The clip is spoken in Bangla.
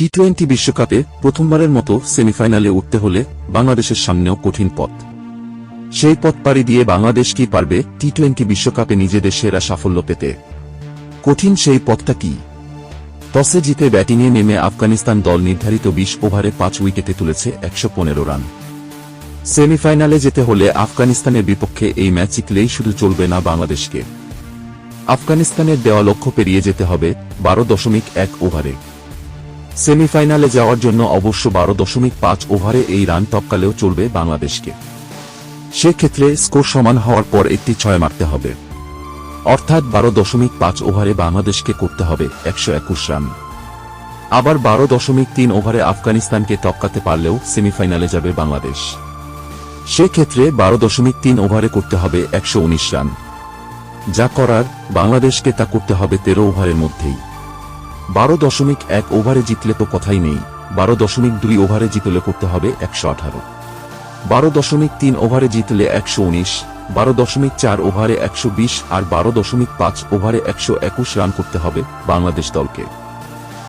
টি টোয়েন্টি বিশ্বকাপে প্রথমবারের মতো সেমিফাইনালে উঠতে হলে বাংলাদেশের সামনেও কঠিন পথ। সেই পথ পাড়ি দিয়ে বাংলাদেশ কি পারবে টি টোয়েন্টি বিশ্বকাপে নিজেদের সেরা সাফল্য পেতে? কঠিন সেই পথটা কি? টসে জিতে ব্যাটিংয়ে নেমে আফগানিস্তান দল নির্ধারিত বিশ ওভারে পাঁচ উইকেটে তুলেছে একশো পনেরো রান। সেমিফাইনালে যেতে হলে আফগানিস্তানের বিপক্ষে এই ম্যাচ জিতলেই শুধু চলবে না বাংলাদেশকে। আফগানিস্তানের দেওয়া লক্ষ্য পেরিয়ে যেতে হবে বারো দশমিক এক ওভারে। সেমিফাইনালে যাওয়ার জন্য অবশ্য বারো দশমিক পাঁচ ওভারে এই রান টপকালেও চলবে বাংলাদেশকে। সেক্ষেত্রে স্কোর সমান হওয়ার পর একটি ছয় মারতে হবে। অর্থাৎ বারো দশমিক পাঁচ ওভারে বাংলাদেশকে করতে হবে একশো একুশ রান। আবার বারো দশমিক তিন ওভারে আফগানিস্তানকে টপকাতে পারলেও সেমিফাইনালে যাবে বাংলাদেশ। সেক্ষেত্রে বারো দশমিক তিন ওভারে করতে হবে একশো উনিশ রান। যা করার বাংলাদেশকে তা করতে হবে তেরো ওভারের মধ্যেই। বারো দশমিক এক ওভারে জিতলে তো কথাই নেই। বারো দশমিক দুই ওভারে জিতলে করতে হবে একশো আঠারো। বারো দশমিক তিন ওভারে জিতলে একশো উনিশ, বারো দশমিক চার ওভারে একশো বিশ আর বারো দশমিক পাঁচ ওভারে একশো একুশ রান করতে হবে বাংলাদেশ দলকে।